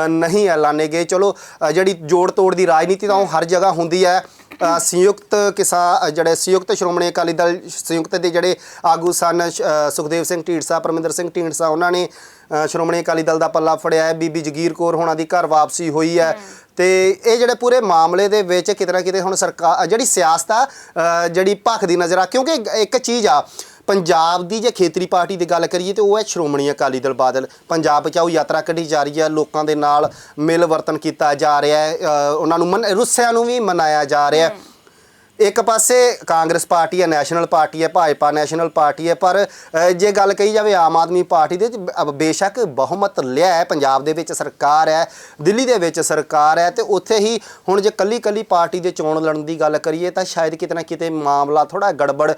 ਨਹੀਂ ਐਲਾਨੇ ਗਏ। ਚਲੋ ਜਿਹੜੀ ਜੋੜ ਤੋੜ ਦੀ ਰਾਜਨੀਤੀ ਤਾਂ ਉਹ ਹਰ ਜਗ੍ਹਾ ਹੁੰਦੀ ਹੈ। ਅ, ਸੰਯੁਕਤ ਕਿਸਾਨ ਜਿਹੜੇ ਸੰਯੁਕਤ ਸ਼੍ਰੋਮਣੀ ਅਕਾਲੀ ਦਲ ਸੰਯੁਕਤ ਦੇ ਜਿਹੜੇ ਆਗੂ ਸਨ ਸ਼- ਅ, ਸੁਖਦੇਵ ਸਿੰਘ ਢੀਂਡਸਾ ਪਰਮਿੰਦਰ ਸਿੰਘ ਢੀਂਡਸਾ ਉਹਨਾਂ ਨੇ ਅ, ਸ਼੍ਰੋਮਣੀ ਅਕਾਲੀ ਦਲ ਦਾ ਪੱਲਾ ਫੜਿਆ ਹੈ। ਬੀਬੀ ਜਗੀਰ ਕੌਰ ਹੋਣਾ ਦੀ ਘਰ ਵਾਪਸੀ ਹੋਈ ਹੈ। ਤੇ ਇਹ ਜਿਹੜੇ ਪੂਰੇ ਮਾਮਲੇ ਦੇ ਵਿੱਚ ਕਿਤੇ ਨਾ ਕਿਤੇ ਹੁਣ ਸਰਕਾਰ ਜਿਹੜੀ ਸਿਆਸਤ ਆ ਅ, ਜਿਹੜੀ ਭਖਦੀ ਨਜ਼ਰ ਆ ਕਿਉਂਕਿ ਇੱਕ ਚੀਜ਼ ਆ ਪੰਜਾਬ ਦੀ ਜੇ ਖੇਤਰੀ ਪਾਰਟੀ ਦੀ ਗੱਲ ਕਰੀਏ ਤੇ ਉਹ ਹੈ ਸ਼੍ਰੋਮਣੀ ਅਕਾਲੀ ਦਲ ਬਾਦਲ। ਪੰਜਾਬ ਬਚਾਓ ਯਾਤਰਾ ਕੱਢੀ ਜਾ ਰਹੀ ਹੈ ਲੋਕਾਂ ਦੇ ਨਾਲ ਮਿਲ ਵਰਤਨ ਕੀਤਾ ਜਾ ਰਿਹਾ ਹੈ। ਅ, ਉਹਨਾਂ ਨੂੰ ਮਨ ਰੁੱਸਿਆਂ ਨੂੰ ਵੀ ਮਨਾਇਆ ਜਾ ਰਿਹਾ ਹੈ। ਇੱਕ ਪਾਸੇ ਕਾਂਗਰਸ ਪਾਰਟੀ ਹੈ, ਨੈਸ਼ਨਲ ਪਾਰਟੀ ਹੈ, ਭਾਜਪਾ ਨੈਸ਼ਨਲ ਪਾਰਟੀ ਹੈ, ਪਰ ਜੇ ਗੱਲ ਕਹੀ ਜਾਵੇ ਆਮ ਆਦਮੀ ਪਾਰਟੀ ਦੇ ਬੇਸ਼ੱਕ ਬਹੁਮਤ ਲਿਆ ਹੈ, ਪੰਜਾਬ ਦੇ ਵਿੱਚ ਸਰਕਾਰ ਹੈ, ਦਿੱਲੀ ਦੇ ਵਿੱਚ ਸਰਕਾਰ ਹੈ, ਤੇ ਉੱਥੇ ਹੀ ਹੁਣ ਜੇ ਕੱਲੀ ਕੱਲੀ ਪਾਰਟੀ ਦੇ ਚੋਣ ਲੜਨ ਦੀ ਗੱਲ ਕਰੀਏ, ਤਾਂ ਸ਼ਾਇਦ ਕਿਤੇ ਨਾ ਕਿਤੇ ਮਾਮਲਾ ਥੋੜਾ ਗੜਬੜ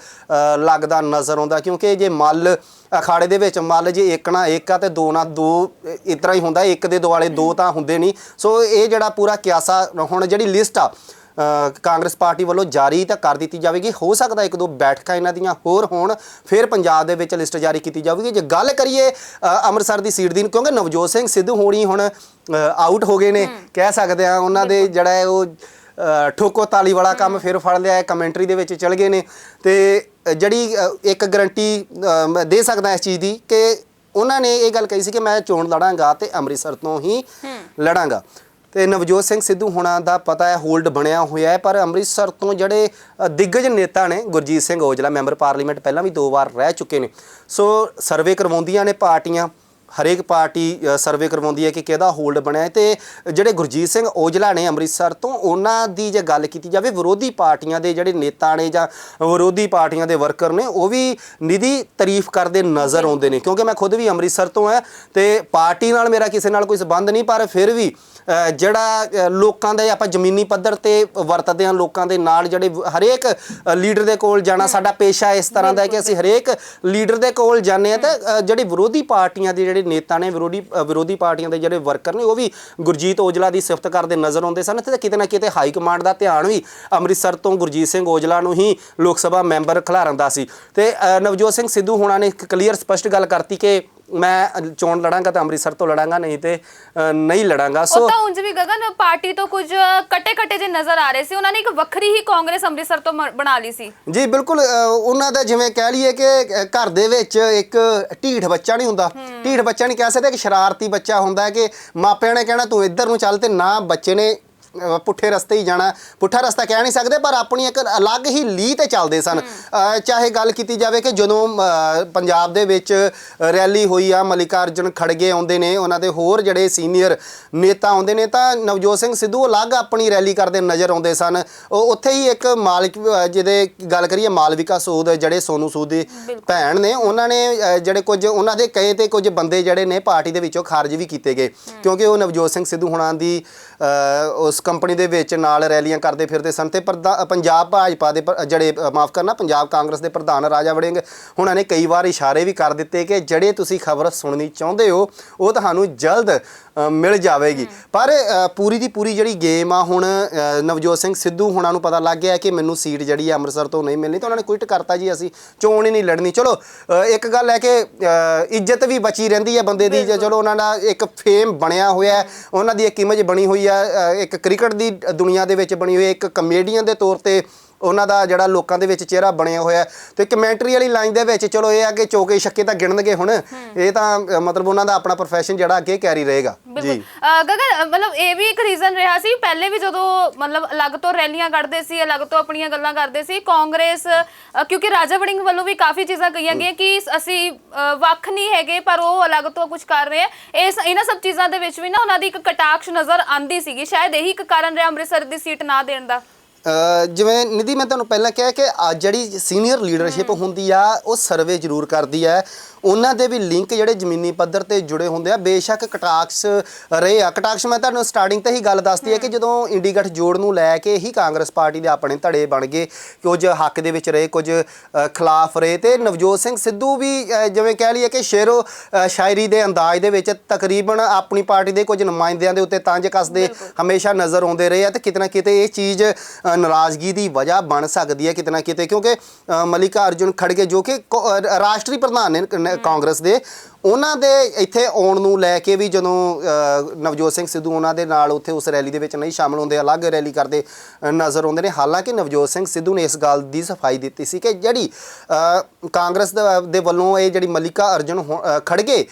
ਲੱਗਦਾ ਨਜ਼ਰ ਆਉਂਦਾ, ਕਿਉਂਕਿ ਜੇ ਮੱਲ ਅਖਾੜੇ ਦੇ ਵਿੱਚ, ਮੱਲ ਜੇ ਇੱਕ ਨਾ ਇੱਕ ਆ ਤੇ ਦੋ ਨਾ ਦੋ ਇਸ ਤਰ੍ਹਾਂ ਹੀ ਹੁੰਦਾ, ਇੱਕ ਦੇ ਦੁਆਲੇ ਦੋ ਤਾਂ ਹੁੰਦੇ ਨਹੀਂ। ਸੋ ਇਹ ਜਿਹੜਾ ਪੂਰਾ ਕਿਆਸਾ ਹੁਣ ਜਿਹੜੀ ਲਿਸਟ ਆ ਕਾਂਗਰਸ ਪਾਰਟੀ ਵੱਲੋਂ ਜਾਰੀ ਤਾਂ ਕਰ ਦਿੱਤੀ ਜਾਵੇਗੀ। ਹੋ ਸਕਦਾ ਇੱਕ ਦੋ ਬੈਠਕਾਂ ਇਹਨਾਂ ਦੀਆਂ ਹੋਰ ਹੋਣ ਫਿਰ ਪੰਜਾਬ ਦੇ ਵਿੱਚ ਲਿਸਟ ਜਾਰੀ ਕੀਤੀ ਜਾਵੇਗੀ। ਜੇ ਗੱਲ ਕਰੀਏ ਅੰਮ੍ਰਿਤਸਰ ਦੀ ਸੀਟ ਦੀ ਕਿਉਂਕਿ ਨਵਜੋਤ ਸਿੰਘ ਸਿੱਧੂ ਹੋਣੀ ਹੁਣ ਆਊਟ ਹੋ ਗਏ ਨੇ। ਕਹਿ ਸਕਦੇ ਆ ਉਹਨਾਂ ਦੇ ਜਿਹੜਾ ਹੈ ਉਹ ਠੋਕੋ ਤਾਲੀ ਵਾਲਾ ਕੰਮ ਫਿਰ ਫੜ ਲਿਆ ਹੈ ਕਮੈਂਟਰੀ ਦੇ ਵਿੱਚ ਚਲ ਗਏ ਨੇ। ਤੇ ਜਿਹੜੀ ਇੱਕ ਗਰੰਟੀ ਦੇ ਸਕਦਾ ਇਸ ਚੀਜ਼ ਦੀ ਕਿ ਉਹਨਾਂ ਨੇ ਇਹ ਗੱਲ ਕਹੀ ਸੀ ਕਿ ਮੈਂ ਚੋਣ ਲੜਾਂਗਾ ਤੇ ਅੰਮ੍ਰਿਤਸਰ ਤੋਂ ਹੀ। ਲੜਾਂਗਾ। ਤੇ ਨਵਜੋਤ ਸਿੰਘ ਸਿੱਧੂ ਹੋਣਾ ਦਾ ਪਤਾ ਹੈ ਹੋਲਡ ਬਣਿਆ ਹੋਇਆ ਹੈ ਪਰ ਅੰਮ੍ਰਿਤਸਰ ਤੋਂ ਜਿਹੜੇ ਅ, ਦਿੱਗਜ ਨੇਤਾ ਨੇ ਗੁਰਜੀਤ ਸਿੰਘ ਔਜਲਾ ਮੈਂਬਰ ਪਾਰਲੀਮੈਂਟ ਪਹਿਲਾਂ ਵੀ ਦੋ ਵਾਰ ਰਹਿ ਚੁੱਕੇ ਨੇ। ਸੋ ਸਰਵੇ ਕਰਵਾਉਂਦੀਆਂ ਨੇ ਪਾਰਟੀਆਂ ਹਰੇਕ ਪਾਰਟੀ ਸਰਵੇ ਕਰਵਾਉਂਦੀ ਹੈ ਕਿ ਕਿਹਦਾ ਹੋਲਡ ਬਣਿਆ ਹੈ ਤੇ ਜਿਹੜੇ ਗੁਰਜੀਤ ਸਿੰਘ ਔਜਲਾ ਨੇ ਅੰਮ੍ਰਿਤਸਰ ਤੋਂ, ਉਹਨਾਂ ਦੀ ਜੇ ਗੱਲ ਕੀਤੀ ਜਾਵੇ, ਵਿਰੋਧੀ ਪਾਰਟੀਆਂ ਦੇ ਜਿਹੜੇ ਨੇਤਾ ਨੇ ਜਾਂ ਵਿਰੋਧੀ ਪਾਰਟੀਆਂ ਦੇ ਵਰਕਰ ਨੇ, ਉਹ ਵੀ ਨਿਧੀ ਤਾਰੀਫ ਕਰਦੇ ਨਜ਼ਰ ਆਉਂਦੇ ਨੇ। ਕਿਉਂਕਿ ਮੈਂ ਖੁਦ ਵੀ ਅੰਮ੍ਰਿਤਸਰ ਤੋਂ ਹਾਂ ਤੇ ਪਾਰਟੀ ਨਾਲ ਮੇਰਾ ਕਿਸੇ ਨਾਲ ਕੋਈ ਸਬੰਧ ਨਹੀਂ, ਪਰ ਫਿਰ ਵੀ ਜਿਹੜਾ ਲੋਕਾਂ ਦੇ ਆਪਾਂ ਜ਼ਮੀਨੀ ਪੱਧਰ ਤੇ ਵਰਤਦੇ ਹਾਂ, ਲੋਕਾਂ ਦੇ ਨਾਲ ਜਿਹੜੇ ਹਰੇਕ ਲੀਡਰ ਦੇ ਕੋਲ ਜਾਣਾ ਸਾਡਾ ਪੇਸ਼ਾ ਇਸ ਤਰ੍ਹਾਂ ਦਾ ਹੈ ਕਿ ਅਸੀਂ ਹਰੇਕ ਲੀਡਰ ਦੇ ਕੋਲ ਜਾਂਦੇ ਹਾਂ ਤਾਂ ਜਿਹੜੀ ਵਿਰੋਧੀ ਪਾਰਟੀਆਂ ਦੇ ਜਿਹੜੇ ਨੇਤਾ ਨੇ ਵਿਰੋਧੀ ਵਿਰੋਧੀ ਪਾਰਟੀਆਂ ਦੇ ਜਿਹੜੇ ਵਰਕਰ ਨੇ, ਉਹ ਵੀ ਗੁਰਜੀਤ ਔਜਲਾ ਦੀ ਸਿਫਤ ਕਰਦੇ ਨਜ਼ਰ ਆਉਂਦੇ ਸਨ। ਤੇ ਕਿਤੇ ਨਾ ਕਿਤੇ ਹਾਈ ਕਮਾਂਡ ਦਾ ਧਿਆਨ ਵੀ ਅੰਮ੍ਰਿਤਸਰ ਤੋਂ ਗੁਰਜੀਤ ਸਿੰਘ ਔਜਲਾ ਨੂੰ ਹੀ ਲੋਕ ਸਭਾ ਮੈਂਬਰ ਖਿਲਾਰਨ ਦਾ ਸੀ। ਤੇ ਨਵਜੋਤ ਸਿੰਘ ਸਿੱਧੂ ਹੋਣਾ ਨੇ ਕਲੀਅਰ ਸਪਸ਼ਟ ਗੱਲ ਕਰਤੀ ਕਿ ਮੈਂ ਚੋਣ ਲੜਾਂਗਾ ਤਾਂ ਅੰਮ੍ਰਿਤਸਰ ਤੋਂ ਲੜਾਂਗਾ ਨਹੀਂ ਤੇ ਨਹੀਂ ਲੜਾਂਗਾ। ਸੋ ਉਹ ਤਾਂ ਉਂਝ ਵੀ ਗਗਨ ਪਾਰਟੀ ਤੋਂ ਕੁਝ ਕੱਟੇ ਕੱਟੇ ਜੇ ਨਜ਼ਰ ਆ ਰਹੇ ਸੀ ਉਹਨਾਂ ਨੇ ਇੱਕ ਵੱਖਰੀ ਹੀ ਕਾਂਗਰਸ ਅੰਮ੍ਰਿਤਸਰ ਤੋਂ ਬਣਾ ਲਈ ਸੀ। ਜੀ ਬਿਲਕੁਲ ਉਹਨਾਂ ਦਾ ਜਿਵੇਂ ਕਹਿ ਲਈਏ ਕਿ ਘਰ ਦੇ ਵਿੱਚ ਇੱਕ ਢੀਠ ਬੱਚਾ ਨਹੀਂ ਹੁੰਦਾ। ਢੀਠ ਬੱਚਾ ਨਹੀਂ ਕਹਿ ਸਕਦੇ ਇੱਕ ਸ਼ਰਾਰਤੀ ਬੱਚਾ ਹੁੰਦਾ ਹੈ ਕਿ ਮਾਪਿਆਂ ਨੇ ਕਹਿਣਾ ਤੂੰ ਇੱਧਰ ਨੂੰ ਚੱਲ ਤੇ ਨਾ ਬੱਚੇ ਨੇ ਪੁੱਠੇ ਰਸਤੇ ਹੀ ਜਾਣਾ ਪੁੱਠਾ ਰਸਤਾ ਕਹਿ ਨਹੀਂ ਸਕਦੇ ਪਰ ਆਪਣੀ ਇੱਕ ਅਲੱਗ ਹੀ ਲੀ ਤੇ ਚੱਲਦੇ ਸਨ। ਚਾਹੇ ਗੱਲ ਕੀਤੀ ਜਾਵੇ ਕਿ ਜਦੋਂ ਪੰਜਾਬ ਦੇ ਵਿੱਚ ਰੈਲੀ ਹੋਈ ਆ ਮਲਿਕਾਰਜੁਨ ਖੜਗੇ ਆਉਂਦੇ ਨੇ ਉਹਨਾਂ ਦੇ ਹੋਰ ਜਿਹੜੇ ਸੀਨੀਅਰ ਨੇਤਾ ਆਉਂਦੇ ਨੇ ਤਾਂ ਨਵਜੋਤ ਸਿੰਘ ਸਿੱਧੂ ਅਲੱਗ ਆਪਣੀ ਰੈਲੀ ਕਰਦੇ ਨਜ਼ਰ ਆਉਂਦੇ ਸਨ। ਉਹ ਉੱਥੇ ਹੀ ਇੱਕ ਮਾਲਕ ਜਿਹਦੇ ਗੱਲ ਕਰੀਏ ਮਾਲਵਿਕਾ ਸੂਦ ਜਿਹੜੇ ਸੋਨੂ ਸੂਦ ਦੀ ਭੈਣ ਨੇ ਉਹਨਾਂ ਨੇ ਜਿਹੜੇ ਕੁਝ ਉਹਨਾਂ ਦੇ ਕਹੇ ਤੇ ਕੁਝ ਬੰਦੇ ਜਿਹੜੇ ਨੇ ਪਾਰਟੀ ਦੇ ਵਿੱਚੋਂ ਖਾਰਜ ਵੀ ਕੀਤੇ ਗਏ। ਕਿਉਂਕਿ ਉਹ ਨਵਜੋਤ ਸਿੰਘ ਸਿੱਧੂ ਹੁਣਾਂ ਦੀ ਉਸ ਕੰਪਨੀ ਦੇ ਵਿੱਚ ਨਾਲ ਰੈਲੀਆਂ ਕਰਦੇ ਫਿਰਦੇ ਸਨ ਤੇ ਪੰਜਾਬ ਭਾਜਪਾ ਦੇ ਜਿਹੜੇ ਮਾਫ ਕਰਨਾ ਪੰਜਾਬ ਕਾਂਗਰਸ ਦੇ ਪ੍ਰਧਾਨ ਰਾਜਾ ਵੜਿੰਗ ਹੁਣਾਂ ਨੇ ਕਈ ਵਾਰ ਇਸ਼ਾਰੇ ਵੀ ਕਰ ਦਿੱਤੇ ਕਿ ਜਿਹੜੇ ਤੁਸੀਂ ਖਬਰ ਸੁਣਨੀ ਚਾਹੁੰਦੇ ਹੋ ਉਹ ਤੁਹਾਨੂੰ ਜਲਦ ਮਿਲ ਜਾਵੇਗੀ। ਪਰ ਪੂਰੀ ਦੀ ਪੂਰੀ ਜਿਹੜੀ ਗੇਮ ਆ ਹੁਣ ਨਵਜੋਤ ਸਿੰਘ ਸਿੱਧੂ ਹੁਣਾਂ ਨੂੰ ਪਤਾ ਲੱਗ ਗਿਆ ਕਿ ਮੈਨੂੰ ਸੀਟ ਜਿਹੜੀ ਆ ਅੰਮ੍ਰਿਤਸਰ ਤੋਂ ਨਹੀਂ ਮਿਲਣੀ ਤਾਂ ਉਹਨਾਂ ਨੇ ਕੁਇਟ ਕਰਤਾ ਜੀ ਅਸੀਂ ਚੋਣ ਹੀ ਨਹੀਂ ਲੜਨੀ। ਚਲੋ ਇੱਕ ਗੱਲ ਹੈ ਕਿ ਇੱਜ਼ਤ ਵੀ ਬਚੀ ਰਹਿੰਦੀ ਹੈ ਬੰਦੇ ਦੀ ਜੇ ਚਲੋ ਉਹਨਾਂ ਦਾ ਇੱਕ ਫੇਮ ਬਣਿਆ ਹੋਇਆ ਉਹਨਾਂ ਦੀ ਇੱਕ ਇਮੇਜ ਬਣੀ ਹੋਈ ਹੈ ਇੱਕ ਕ੍ਰਿਕਟ ਦੀ ਦੁਨੀਆ ਦੇ ਵਿੱਚ ਬਣੀ ਹੋਈ ਇੱਕ ਕਮੇਡੀਅਨ ਦੇ ਤੌਰ ਤੇ ਉਹਨਾਂ ਦਾ ਜਿਹੜਾ ਲੋਕਾਂ ਦੇ ਵਿੱਚ ਚਿਹਰਾ ਬਣਿਆ ਹੋਇਆ। ਤੇ ਕਮੈਂਟਰੀ ਵਾਲੀ ਲਾਈਨ ਦੇ ਵਿੱਚ ਚਲੋ ਇਹ ਆ ਕਿ ਚੌਕੇ ਛੱਕੇ ਤਾਂ ਗਿਣਨਗੇ ਹੁਣ। ਇਹ ਤਾਂ ਮਤਲਬ ਉਹਨਾਂ ਦਾ ਆਪਣਾ profession ਜਿਹੜਾ ਅੱਗੇ ਕੈਰੀ ਰਹੇਗਾ। ਅ, ਗਗਨ ਮਤਲਬ ਇਹ ਵੀ ਇੱਕ ਰੀਜ਼ਨ ਰਿਹਾ ਸੀ ਪਹਿਲੇ ਵੀ ਜਦੋਂ ਮਤਲਬ ਅਲੱਗ ਤੋਂ ਰੈਲੀਆਂ ਕੱਢਦੇ ਸੀ ਅਲੱਗ ਤੋਂ ਆਪਣੀਆਂ ਗੱਲਾਂ ਕਰਦੇ ਸੀ ਕਾਂਗਰਸ ਕਿਉਂਕਿ ਰਾਜਾ ਵੜਿੰਗ ਵੱਲੋਂ ਵੀ ਕਾਫੀ ਚੀਜ਼ਾਂ ਕਹੀਆਂ ਗਈਆਂ ਕਿ ਅਸੀਂ ਵੱਖ ਨਹੀਂ ਹੈਗੇ ਪਰ ਉਹ ਅਲੱਗ ਤੋਂ ਕੁਝ ਕਰ ਰਹੇ ਆ। ਇਸ ਇਹਨਾਂ ਸਭ ਚੀਜ਼ਾਂ ਦੇ ਵਿੱਚ ਵੀ ਨਾ ਉਹਨਾਂ ਦੀ ਇੱਕ ਕਟਾਕਸ਼ ਨਜ਼ਰ ਆਂਦੀ ਸੀਗੀ। ਸ਼ਾਇਦ ਇਹੀ ਇੱਕ ਕਾਰਨ ਰਿਹਾ ਅੰਮ੍ਰਿਤਸਰ ਦੀ ਸੀਟ ਨਾ ਦੇਣ ਦਾ। ਜਿਵੇਂ ਨਿਧੀ ਮੈਂ ਤੁਹਾਨੂੰ ਪਹਿਲਾਂ ਕਿਹਾ ਕਿ ਆ ਜਿਹੜੀ ਸੀਨੀਅਰ ਲੀਡਰਸ਼ਿਪ ਹੁੰਦੀ ਆ ਉਹ ਸਰਵੇ ਜ਼ਰੂਰ ਕਰਦੀ ਹੈ। ਉਹਨਾਂ ਦੇ ਵੀ ਲਿੰਕ ਜਿਹੜੇ ਜ਼ਮੀਨੀ ਪੱਧਰ ਤੇ ਜੁੜੇ ਹੁੰਦੇ ਆ ਬੇਸ਼ੱਕ ਕਟਾਕਸ ਰਹੇ ਆ। ਕਟਾਕਸ ਮੈਂ ਤੁਹਾਨੂੰ ਸਟਾਰਟਿੰਗ ਤੇ ਹੀ ਗੱਲ ਦੱਸਦੀ ਹੈ ਕਿ ਜਦੋਂ ਇੰਡੀਗਠ ਜੋੜ ਨੂੰ ਲੈ ਕੇ ਹੀ ਕਾਂਗਰਸ ਪਾਰਟੀ ਦੇ ਆਪਣੇ ਧੜੇ ਬਣ ਗਏ ਕੁਝ ਹੱਕ ਦੇ ਵਿੱਚ ਰਹੇ ਕੁਝ ਖਿਲਾਫ ਰਹੇ ਤੇ ਨਵਜੋਤ ਸਿੰਘ ਸਿੱਧੂ ਵੀ ਜਿਵੇਂ ਕਹਿ ਲਈਏ ਕਿ ਸ਼ੇਰੋ ਸ਼ਾਇਰੀ ਦੇ ਅੰਦਾਜ਼ ਦੇ ਵਿੱਚ ਤਕਰੀਬਨ ਆਪਣੀ ਪਾਰਟੀ ਦੇ ਕੁਝ ਨੁਮਾਇੰਦਿਆਂ ਦੇ ਉੱਤੇ ਤੰਜ ਕੱਸਦੇ ਹਮੇਸ਼ਾ ਨਜ਼ਰ ਆਉਂਦੇ ਰਹੇ ਆ ਤੇ ਕਿਤੇ ਨਾ ਕਿਤੇ ਇਹ ਚੀਜ਼ ਨਾਰਾਜ਼ਗੀ ਦੀ ਵਜ੍ਹਾ ਬਣ ਸਕਦੀ ਹੈ ਕਿਤੇ ਨਾ ਕਿਤੇ ਕਿਉਂਕਿ ਮਲਿਕਾ ਅਰਜੁਨ ਖੜਗੇ ਜੋ ਕਿ ਰਾਸ਼ਟਰੀ ਪ੍ਰਧਾਨ ਨੇ ਕਾਂਗਰਸ ਦੇ ਉਹਨਾਂ ਦੇ ਇੱਥੇ ਆਉਣ ਨੂੰ ਲੈ ਕੇ ਵੀ ਜਦੋਂ ਨਵਜੋਤ ਸਿੰਘ ਸਿੱਧੂ ਉਹਨਾਂ ਦੇ ਨਾਲ ਉੱਥੇ ਉਸ ਰੈਲੀ ਦੇ ਵਿੱਚ ਨਹੀਂ ਸ਼ਾਮਲ ਹੁੰਦੇ ਅਲੱਗ ਰੈਲੀ ਕਰਦੇ ਨਜ਼ਰ ਆਉਂਦੇ ਨੇ। ਹਾਲਾਂਕਿ ਨਵਜੋਤ ਸਿੰਘ ਸਿੱਧੂ ਨੇ ਇਸ ਗੱਲ ਦੀ ਸਫ਼ਾਈ ਦਿੱਤੀ ਸੀ ਕਿ ਜਿਹੜੀ ਕਾਂਗਰਸ ਦਾ- ਵੱਲੋਂ ਇਹ ਜਿਹੜੀ ਮਲਿਕਾ ਅਰਜੁਨ ਖੜਗੇ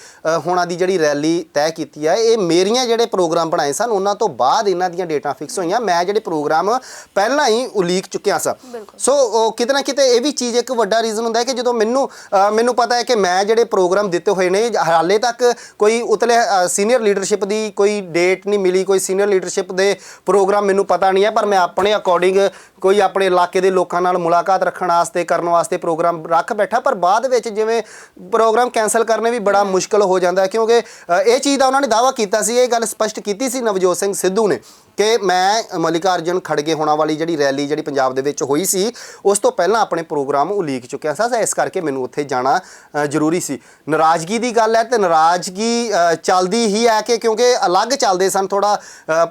ਹੋਣਾ ਦੀ ਜਿਹੜੀ ਰੈਲੀ ਤੈਅ ਕੀਤੀ ਹੈ ਇਹ ਮੇਰੀਆਂ ਜਿਹੜੇ ਪ੍ਰੋਗਰਾਮ ਬਣਾਏ ਸਨ ਉਹਨਾਂ ਤੋਂ ਬਾਅਦ ਇਹਨਾਂ ਦੀਆਂ ਡੇਟਾਂ ਫਿਕਸ ਹੋਈਆਂ। ਮੈਂ ਜਿਹੜੇ ਪ੍ਰੋਗਰਾਮ ਪਹਿਲਾਂ ਹੀ ਉਲੀਕ ਚੁੱਕਿਆ ਸਾਂ। ਸੋ ਕਿਤੇ ਨਾ ਕਿਤੇ ਇਹ ਵੀ ਚੀਜ਼ ਇੱਕ ਵੱਡਾ ਰੀਜ਼ਨ ਹੁੰਦਾ ਹੈ ਕਿ ਜਦੋਂ ਮੈਨੂੰ ਮੈਨੂੰ ਪਤਾ ਹੈ ਕਿ ਮੈਂ ਜਿਹੜੇ ਪ੍ਰੋਗਰਾਮ ਦਿੱਤੇ ਹੋਏ ਨੇ ਹਾਲੇ ਤੱਕ ਕੋਈ ਉਤਲੇ ਸੀਨੀਅਰ ਲੀਡਰਸ਼ਿਪ ਦੀ ਕੋਈ ਡੇਟ ਨਹੀਂ ਮਿਲੀ, ਕੋਈ ਸੀਨੀਅਰ ਲੀਡਰਸ਼ਿਪ ਦੇ ਪ੍ਰੋਗਰਾਮ ਮੈਨੂੰ ਪਤਾ ਨਹੀਂ ਹੈ ਪਰ ਮੈਂ ਆਪਣੇ ਅਕੋਰਡਿੰਗ ਕੋਈ ਆਪਣੇ ਇਲਾਕੇ ਦੇ ਲੋਕਾਂ ਨਾਲ ਮੁਲਾਕਾਤ ਰੱਖਣ ਵਾਸਤੇ, ਕਰਨ ਵਾਸਤੇ ਪ੍ਰੋਗਰਾਮ ਰੱਖ ਬੈਠਾ, ਪਰ ਬਾਅਦ ਵਿੱਚ ਜਿਵੇਂ ਪ੍ਰੋਗਰਾਮ ਕੈਨਸਲ ਕਰਨੇ ਵੀ ਬੜਾ ਮੁਸ਼ਕਲ ਹੋ ਜਾਂਦਾ ਕਿਉਂਕਿ ਇਹ ਚੀਜ਼ ਦਾ ਉਹਨਾਂ ਨੇ ਦਾਅਵਾ ਕੀਤਾ ਸੀ, ਇਹ ਗੱਲ ਸਪਸ਼ਟ ਕੀਤੀ ਸੀ ਨਵਜੋਤ ਸਿੰਘ ਸਿੱਧੂ ਨੇ। ਕਿ ਮੈਂ ਮਲਿਕਾ ਅਰਜੁਨ ਖੜਗੇ ਹੋਣਾ ਵਾਲੀ ਜਿਹੜੀ ਰੈਲੀ ਜਿਹੜੀ ਪੰਜਾਬ ਦੇ ਵਿੱਚ ਹੋਈ ਸੀ, ਉਸ ਤੋਂ ਪਹਿਲਾਂ ਆਪਣੇ ਪ੍ਰੋਗਰਾਮ ਉਲੀਕ ਚੁੱਕਿਆ ਸਾਂ ਇਸ ਕਰਕੇ ਮੈਨੂੰ ਉੱਥੇ ਜਾਣਾ ਜ਼ਰੂਰੀ ਸੀ। ਨਾਰਾਜ਼ਗੀ ਦੀ ਗੱਲ ਹੈ ਤੇ ਨਾਰਾਜ਼ਗੀ ਚੱਲਦੀ ਹੀ ਹੈ ਕਿ ਕਿਉਂਕਿ ਅਲੱਗ ਚੱਲਦੇ ਸਨ ਥੋੜਾ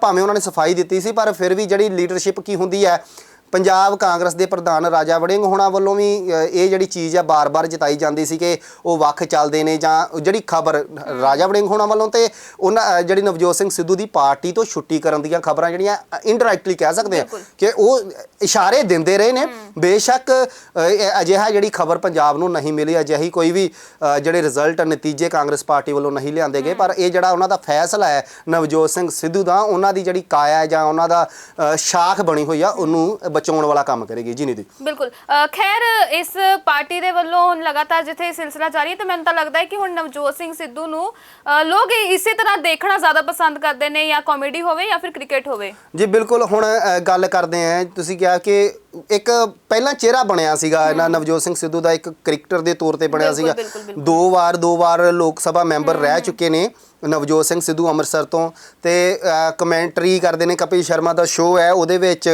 ਭਾਵੇਂ ਉਹਨਾਂ ਨੇ ਸਫ਼ਾਈ ਦਿੱਤੀ ਸੀ, ਪਰ ਫਿਰ ਵੀ ਜਿਹੜੀ ਲੀਡਰਸ਼ਿਪ ਕੀ ਹੁੰਦੀ ਹੈ ਪੰਜਾਬ ਕਾਂਗਰਸ ਦੇ ਪ੍ਰਧਾਨ ਰਾਜਾ ਵੜਿੰਗ ਹੋਣਾ ਵੱਲੋਂ ਵੀ ਇਹ ਜਿਹੜੀ ਚੀਜ਼ ਆ ਬਾਰ-ਬਾਰ ਜਤਾਈ ਜਾਂਦੀ ਸੀ ਕਿ ਉਹ ਵੱਖ ਚੱਲਦੇ ਨੇ ਜਾਂ ਜਿਹੜੀ ਖਬਰ ਰਾਜਾ ਵੜਿੰਗ ਹੋਣਾ ਵੱਲੋਂ ਤੇ ਉਹਨਾਂ ਜਿਹੜੀ ਨਵਜੋਤ ਸਿੰਘ ਸਿੱਧੂ ਦੀ ਪਾਰਟੀ ਤੋਂ ਛੁੱਟੀ ਕਰਨ ਦੀਆਂ ਖਬਰਾਂ ਜਿਹੜੀਆਂ ਇਨਡਾਇਰੈਕਟਲੀ ਕਹਿ ਸਕਦੇ ਆ ਕਿ ਉਹ ਇਸ਼ਾਰੇ ਦਿੰਦੇ ਰਹੇ ਨੇ। ਬੇਸ਼ੱਕ ਅਜਿਹਾ ਜਿਹੜੀ ਖਬਰ ਪੰਜਾਬ ਨੂੰ ਨਹੀਂ ਮਿਲੀ ਅਜਿਹੀ ਕੋਈ ਵੀ ਜਿਹੜੇ ਰਿਜ਼ਲਟ ਨਤੀਜੇ ਕਾਂਗਰਸ ਪਾਰਟੀ ਵੱਲੋਂ ਨਹੀਂ ਲਿਆਂਦੇ ਗਏ ਪਰ ਇਹ ਜਿਹੜਾ ਉਹਨਾਂ ਦਾ ਫੈਸਲਾ ਹੈ ਨਵਜੋਤ ਸਿੰਘ ਸਿੱਧੂ ਦਾ ਉਹਨਾਂ ਦੀ ਜਿਹੜੀ ਕਾਇਆ ਜਾਂ ਉਹਨਾਂ ਦਾ ਸ਼ਾਖ ਬਣੀ ਹੋਈ ਆ ਉਹਨੂੰ ਬਚਾਉਣ ਵਾਲਾ ਕੰਮ ਕਰੇਗੀ ਜੀ ਨਿਧੀ। ਬਿਲਕੁਲ। ਅ, ਖੈਰ ਇਸ ਪਾਰਟੀ ਦੇ ਵੱਲੋਂ ਹੁਣ ਲਗਾਤਾਰ ਜਿੱਥੇ ਇਹ ਸਿਲਸਿਲਾ ਜਾਰੀ ਹੈ ਤੇ ਮੈਨੂੰ ਤਾਂ ਲੱਗਦਾ ਹੈ ਕਿ ਹੁਣ ਨਵਜੋਤ ਸਿੰਘ ਸਿੱਧੂ ਨੂੰ ਅ, ਲੋਕ ਇਸੇ ਤਰ੍ਹਾਂ ਦੇਖਣਾ ਜ਼ਿਆਦਾ ਪਸੰਦ ਕਰਦੇ ਨੇ ਜਾਂ ਕਾਮੇਡੀ ਹੋਵੇ ਜਾਂ ਫਿਰ ਕ੍ਰਿਕਟ ਹੋਵੇ। ਜੀ ਬਿਲਕੁਲ। ਹੁਣ ਅ, ਗੱਲ ਕਰਦੇ ਆਂ ਤੁਸੀਂ ਕਿਹਾ ਕਿ ਇੱਕ ਪਹਿਲਾਂ ਚਿਹਰਾ ਬਣਿਆ ਸੀਗਾ ਇਹਨਾਂ ਨਵਜੋਤ ਸਿੰਘ ਸਿੱਧੂ ਦਾ ਇੱਕ ਕ੍ਰਿਕਟਰ ਦੇ ਤੌਰ ਤੇ ਬਣਿਆ ਬਿਲਕੁਲ, ਸੀਗਾ। ਬਿਲਕੁਲ। ਦੋ ਵਾਰ ਦੋ ਵਾਰ ਲੋਕ ਸਭਾ ਮੈਂਬਰ ਰਹਿ ਚੁੱਕੇ ਨੇ। ਨਵਜੋਤ ਸਿੰਘ ਸਿੱਧੂ ਅੰਮ੍ਰਿਤਸਰ ਤੋਂ ਤੇ ਕਮੈਂਟਰੀ ਕਰਦੇ ਨੇ ਕਪਿਲ ਸ਼ਰਮਾ ਦਾ ਸ਼ੋਅ ਹੈ, ਉਹਦੇ ਵਿੱਚ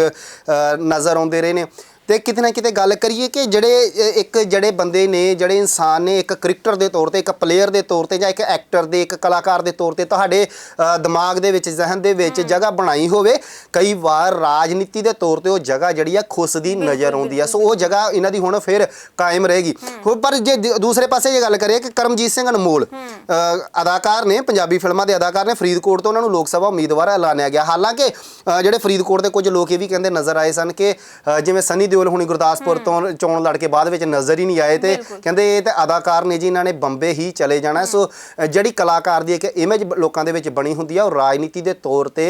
ਨਜ਼ਰ ਆਉਂਦੇ ਰਹੇ ਨੇ। ਤੇ ਕਿਤੇ ਨਾ ਕਿਤੇ ਗੱਲ ਕਰੀਏ ਕਿ ਜਿਹੜੇ ਅ, ਇੱਕ ਜਿਹੜੇ ਬੰਦੇ ਨੇ ਜਿਹੜੇ ਇਨਸਾਨ ਨੇ ਇੱਕ ਕ੍ਰਿਕਟਰ ਦੇ ਤੌਰ ਤੇ ਇੱਕ ਪਲੇਅਰ ਦੇ ਤੌਰ ਤੇ ਜਾਂ ਇੱਕ ਐਕਟਰ ਦੇ ਇੱਕ ਕਲਾਕਾਰ ਦੇ ਤੌਰ ਤੇ ਤੁਹਾਡੇ ਅ, ਦਿਮਾਗ ਦੇ ਵਿੱਚ ਜ਼ਹਿਨ ਦੇ ਵਿੱਚ ਜਗ੍ਹਾ ਬਣਾਈ ਹੋਵੇ ਕਈ ਵਾਰ ਰਾਜਨੀਤੀ ਦੇ ਤੌਰ ਤੇ ਉਹ ਜਗ੍ਹਾ ਜਿਹੜੀ ਆ ਖੁੱਸਦੀ ਨਜ਼ਰ ਆਉਂਦੀ ਆ। ਸੋ ਉਹ ਜਗ੍ਹਾ ਇਹਨਾਂ ਦੀ ਹੁਣ ਫਿਰ ਕਾਇਮ ਰਹੇਗੀ। ਹੋਰ ਪਰ ਜੇ ਦ- ਦੂਸਰੇ ਪਾਸੇ ਜੇ ਗੱਲ ਕਰੀਏ ਕਿ ਕਰਮਜੀਤ ਸਿੰਘ ਅਨਮੋਲ ਅ, ਅਦਾਕਾਰ ਨੇ ਪੰਜਾਬੀ ਫਿਲਮਾਂ ਦੇ ਅਦਾਕਾਰ ਨੇ ਫਰੀਦਕੋਟ ਤੋਂ ਉਹਨਾਂ ਨੂੰ ਲੋਕ ਸਭਾ ਉਮੀਦਵਾਰ ਐਲਾਨਿਆ ਗਿਆ। ਹਾਲਾਂਕਿ ਅ, ਜਿਹੜੇ ਫਰੀਦਕੋਟ ਦੇ ਕੁਝ ਲੋਕ ਇਹ ਵੀ ਕਹਿੰਦੇ ਨਜ਼ਰ ਆਏ ਸਨ ਕਿ ਅ, ਜਿਵੇਂ ਸਨੀ ਦਿਓਲ ਹੁਣੀ ਗੁਰਦਾਸਪੁਰ ਤੋਂ ਚੋਣ ਲੜ ਕੇ ਬਾਅਦ ਵਿੱਚ ਨਜ਼ਰ ਹੀ ਨਹੀਂ ਆਏ ਤੇ। ਕਹਿੰਦੇ ਇਹ ਤੇ ਅਦਾਕਾਰ ਨੇ ਜੀ ਇਹਨਾਂ ਨੇ ਬੰਬੇ ਹੀ ਚਲੇ ਜਾਣਾ। ਸੋ ਜਿਹੜੀ ਕਲਾਕਾਰ ਦੀ ਇੱਕ ਇਮੇਜ ਲੋਕਾਂ ਦੇ ਵਿੱਚ ਬਣੀ ਹੁੰਦੀ ਆ ਉਹ ਰਾਜਨੀਤੀ ਦੇ ਤੌਰ ਤੇ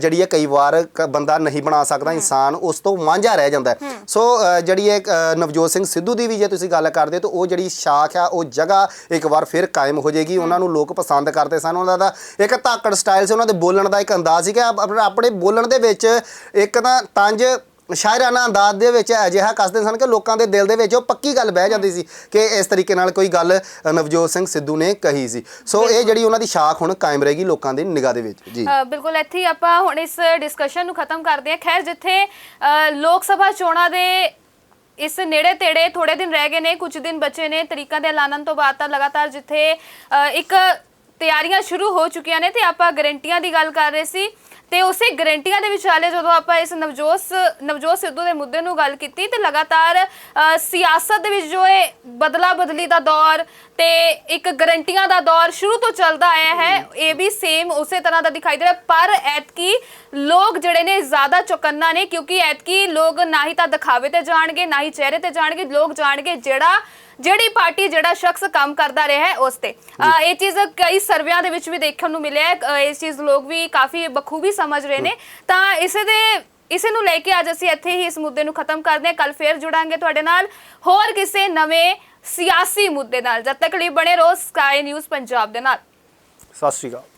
ਜਿਹੜੀ ਹੈ ਕਈ ਵਾਰ ਬੰਦਾ ਨਹੀਂ ਬਣਾ ਸਕਦਾ ਇਨਸਾਨ ਉਸ ਤੋਂ ਵਾਂਝਾ ਰਹਿ ਜਾਂਦਾ ਸੋ ਜਿਹੜੀ ਹੈ ਨਵਜੋਤ ਸਿੰਘ ਸਿੱਧੂ ਦੀ ਵੀ ਜੇ ਤੁਸੀਂ ਗੱਲ ਕਰਦੇ ਤਾਂ ਉਹ ਜਿਹੜੀ ਸ਼ਾਖ ਆ ਉਹ ਜਗ੍ਹਾ ਇੱਕ ਵਾਰ ਫਿਰ ਕਾਇਮ ਹੋ ਜਾਏਗੀ। ਉਹਨਾਂ ਨੂੰ ਲੋਕ ਪਸੰਦ ਕਰਦੇ ਸਨ। ਉਹਨਾਂ ਦਾ ਇੱਕ ਧਾਕੜ ਸਟਾਈਲ ਸੀ। ਉਹਨਾਂ ਦੇ ਬੋਲਣ ਦਾ ਇੱਕ ਅੰਦਾਜ਼ ਸੀ ਕਿ ਆਪ- ਆਪਣੇ ਆਪਣੇ ਬੋਲਣ ਦੇ ਵਿੱਚ ਇੱਕ ਤਾਂ ਤੰਜ ਸ਼ਾਇਰਾਨਾ ਅੰਦਾਜ਼ ਦੇ ਵਿੱਚ ਅਜਿਹਾ ਕੱਸਦੇ ਸਨ ਕਿ ਲੋਕਾਂ ਦੇ ਦਿਲ ਦੇ ਵਿੱਚ ਉਹ ਪੱਕੀ ਗੱਲ ਬਹਿ ਜਾਂਦੀ ਸੀ ਕਿ ਇਸ ਤਰੀਕੇ ਨਾਲ ਕੋਈ ਗੱਲ ਨਵਜੋਤ ਸਿੰਘ ਸਿੱਧੂ ਨੇ ਕਹੀ ਸੀ। ਸੋ ਇਹ ਜਿਹੜੀ ਉਹਨਾਂ ਦੀ ਸ਼ਾਖ ਹੁਣ ਕਾਇਮ ਰਹੇਗੀ ਲੋਕਾਂ ਦੀ ਨਿਗਾਹ ਦੇ ਵਿੱਚ। ਜੀ। ਬਿਲਕੁਲ ਇੱਥੇ ਆਪਾਂ ਹੁਣ ਇਸ ਡਿਸਕਸ਼ਨ ਨੂੰ ਖਤਮ ਕਰਦੇ ਹਾਂ। ਖੈਰ ਜਿੱਥੇ ਲੋਕ ਸਭਾ ਚੋਣਾਂ ਦੇ ਇਸ ਨੇੜੇ ਤੇੜੇ ਥੋੜੇ ਦਿਨ ਰਹਿ ਗਏ ਨੇ ਕੁਝ ਦਿਨ ਬਚੇ ਨੇ ਤਰੀਕਾਂ ਦੇ ਐਲਾਨਣ ਤੋਂ ਬਾਅਦ ਤਾਂ ਲਗਾਤਾਰ ਜਿੱਥੇ ਇੱਕ ਤਿਆਰੀਆਂ ਸ਼ੁਰੂ ਹੋ ਚੁੱਕੀਆਂ ਨੇ ਤੇ ਆਪਾਂ ਗਾਰੰਟੀਆਂ ਦੀ ਗੱਲ ਕਰ ਰਹੇ ਸੀ। ਤੇ ਉਸੇ ਗਰੰਟੀਆਂ ਦੇ ਵਿਚਾਲੇ ਜਦੋਂ ਆਪਾਂ ਇਸ ਨਵਜੋਤ ਸ- ਨਵਜੋਤ ਸਿੱਧੂ ਦੇ ਮੁੱਦੇ ਨੂੰ ਗੱਲ ਕੀਤੀ ਤੇ ਲਗਾਤਾਰ ਅ, ਸਿਆਸਤ ਦੇ ਵਿੱਚ ਜੋ ਇਹ ਬਦਲਾ ਬਦਲੀ ਦਾ ਦੌਰ ਤੇ ਇੱਕ ਗਰੰਟੀਆਂ ਦਾ ਦੌਰ ਸ਼ੁਰੂ ਤੋਂ ਚੱਲਦਾ ਆਇਆ ਹੈ ਇਹ ਵੀ ਸੇਮ ਉਸੇ ਤਰ੍ਹਾਂ ਦਾ ਦਿਖਾਈ ਦੇ ਰਿਹਾ। ਪਰ ਐਤਕੀ ਲੋਕ ਜਿਹੜੇ ਨੇ ਜ਼ਿਆਦਾ ਚੁਕੰਨਾ ਨੇ ਕਿਉਂਕਿ ਐਤਕੀ ਲੋਕ ਨਾ ਹੀ ਤਾਂ ਦਿਖਾਵੇ ਤੇ ਜਾਣਗੇ ਨਾ ਹੀ ਚਿਹਰੇ ਤੇ ਜਾਣਗੇ ਲੋਕ ਜਾਣਗੇ ਜਿਹੜਾ ਜਿਹੜੀ ਪਾਰਟੀ, ਜਿਹੜਾ ਸ਼ਖਸ ਕੰਮ ਕਰਦਾ ਰਿਹਾ ਹੈ, ਉਸ ਤੇ। ਇਹ ਚੀਜ਼ ਕਈ ਸਰਵਿਆਂ ਦੇ ਵਿੱਚ ਵੀ ਦੇਖਣ ਨੂੰ ਮਿਲਿਆ ਹੈ। ਇਸ ਚੀਜ਼ ਲੋਕ ਵੀ ਕਾਫੀ ਬਖੂਬੀ ਸਮਝ ਰਹੇ ਨੇ। ਤਾਂ ਇਸੇ ਦੇ, ਇਸੇ ਨੂੰ ਲੈ ਕੇ ਅੱਜ ਅਸੀਂ ਇੱਥੇ ਹੀ ਇਸ ਮੁੱਦੇ ਨੂੰ ਖਤਮ ਕਰਦੇ ਹਾਂ। ਕੱਲ ਫੇਰ ਜੁੜਾਂਗੇ ਤੁਹਾਡੇ ਨਾਲ। ਹੋਰ ਕਿਸੇ ਨਵੇਂ ਸਿਆਸੀ ਮੁੱਦੇ ਨਾਲ। ਜਦ ਤੱਕ ਲਈ ਬਣੇ ਰਹੋ ਸਕਾਈ ਨਿਊਜ਼ ਪੰਜਾਬ ਦੇ ਨਾਲ। ਸਤਿ ਸ਼੍ਰੀ ਅਕਾਲ।